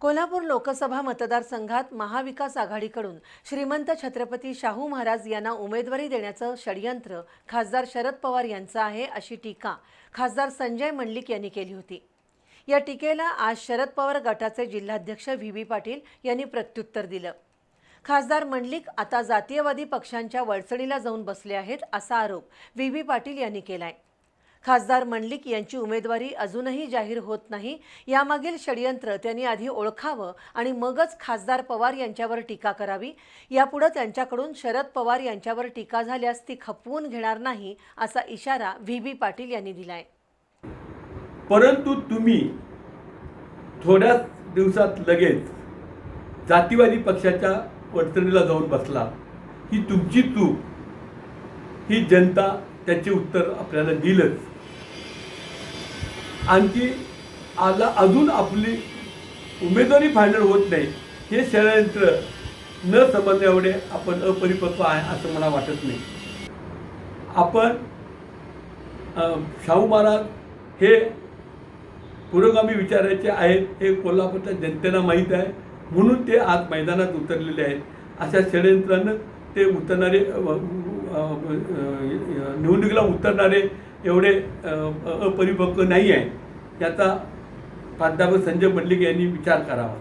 कोल्हापूर लोकसभा मतदारसंघात महाविकास आघाडीकडून श्रीमंत छत्रपती शाहू महाराज यांना उमेदवारी देण्याचं षडयंत्र खासदार शरद पवार यांचं आहे अशी टीका खासदार संजय मंडलिक यांनी केली होती. या टीकेला आज शरद पवार गटाचे जिल्हाध्यक्ष व्ही. बी. पाटील यांनी प्रत्युत्तर दिलं. खासदार मंडलिक आता जातीयवादी पक्षांच्या वळचणीला जाऊन बसले आहेत असा आरोप व्ही. बी. पाटील यांनी केला आहे खासदार मंडलिक यांची उमेदवारी अजूनही जाहीर होत नाही. यामागील षडयंत्र त्यांनी आधी ओळखावं आणि मगच खासदार पवार यांच्यावर टीका करावी. यापुढे त्यांच्याकडून शरद पवार यांच्यावर टीका झाल्यास ती खपवून घेणार नाही असा इशारा व्ही. बी. पाटील यांनी दिलाय. परंतु तुम्ही थोड्याच दिवसात लगेच जातीवादी पक्षाच्या वर्तणीला जाऊन बसला. ही तुमची चूक. ही जनता त्याचे उत्तर आपल्याला दिलंच. आणखी आला अजून आपली उमेदवारी फायनल होत नाही. हे षडयंत्र न समजण्या एवढे आपण अपरिपक्व आहे असं मला वाटत नाही. आपण शाहू महाराज हे पुरोगामी विचाराचे आहेत हे कोल्हापूरच्या जनतेला माहीत आहे. म्हणून ते आज मैदानात उतरलेले आहेत. अशा षडयंत्रानं ते उतरणारे निवडणुकीला उतरणारे एवढे अपरिपक्व नाही आहे याचा प्राध्यापक संजय मंडलिक यांनी विचार करावा.